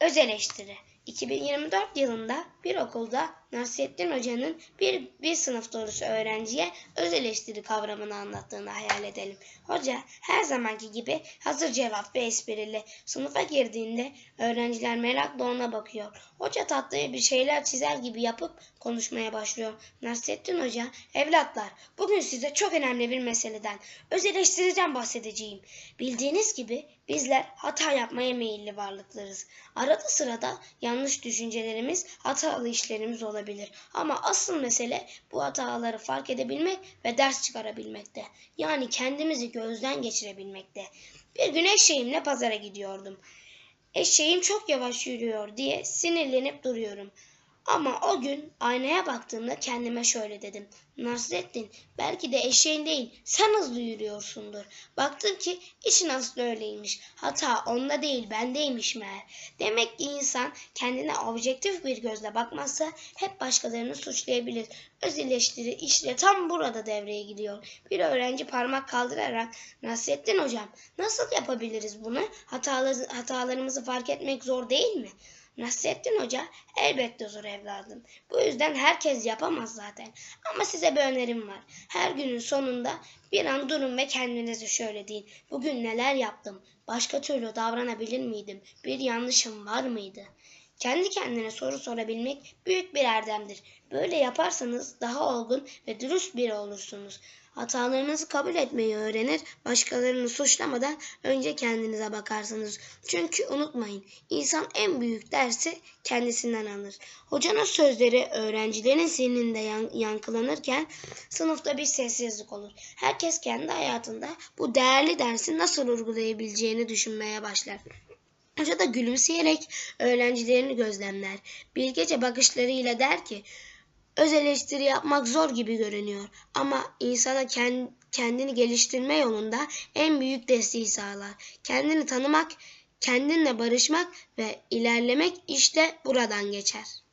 Öz eleştiri. 2024 yılında bir okulda Nasrettin Hoca'nın bir, bir sınıf dolusu öğrenciye öz eleştiri kavramını anlattığını hayal edelim. Hoca her zamanki gibi hazır cevap ve esprili. Sınıfa girdiğinde öğrenciler merakla ona bakıyor. Hoca tatlıya bir şeyler çizer gibi yapıp konuşmaya başlıyor. Nasrettin Hoca, evlatlar bugün size çok önemli bir meseleden, öz eleştiriden bahsedeceğim. Bildiğiniz gibi bizler hata yapmaya meyilli varlıklarız. Arada sırada yanlış düşüncelerimiz, hatalı işlerimiz olabilir. Ama asıl mesele bu hataları fark edebilmek ve ders çıkarabilmekte. Yani kendimizi gözden geçirebilmekte. Bir gün eşeğimle pazara gidiyordum. Eşeğim çok yavaş yürüyor diye sinirlenip duruyorum. Ama o gün aynaya baktığımda kendime şöyle dedim. Nasrettin belki de eşeğin değil sen hızlı yürüyorsundur. Baktım ki işin aslı öyleymiş. Hata onda değil bendeymiş meğer. Demek ki insan kendine objektif bir gözle bakmazsa hep başkalarını suçlayabilir. Öz eleştiri işte tam burada devreye giriyor. Bir öğrenci parmak kaldırarak Nasrettin hocam nasıl yapabiliriz bunu? Hataları, hatalarımızı fark etmek zor değil mi? Nasrettin Hoca elbette zor evladım. Bu yüzden herkes yapamaz zaten. Ama size bir önerim var. Her günün sonunda bir an durun ve kendinize şöyle deyin. Bugün neler yaptım? Başka türlü davranabilir miydim? Bir yanlışım var mıydı? Kendi kendine soru sorabilmek büyük bir erdemdir. Böyle yaparsanız daha olgun ve dürüst biri olursunuz. Hatalarınızı kabul etmeyi öğrenir, başkalarını suçlamadan önce kendinize bakarsınız. Çünkü unutmayın, insan en büyük dersi kendisinden alır. Hocanın sözleri öğrencilerin yan- yankılanırken sınıfta bir sessizlik olur. Herkes kendi hayatında bu değerli dersi nasıl uygulayabileceğini düşünmeye başlar. Hoca da gülümseyerek öğrencilerini gözlemler. Bilgece bakışlarıyla der ki, öz eleştiri yapmak zor gibi görünüyor ama insana ken- kendini geliştirme yolunda en büyük desteği sağlar. Kendini tanımak, kendinle barışmak ve ilerlemek işte buradan geçer.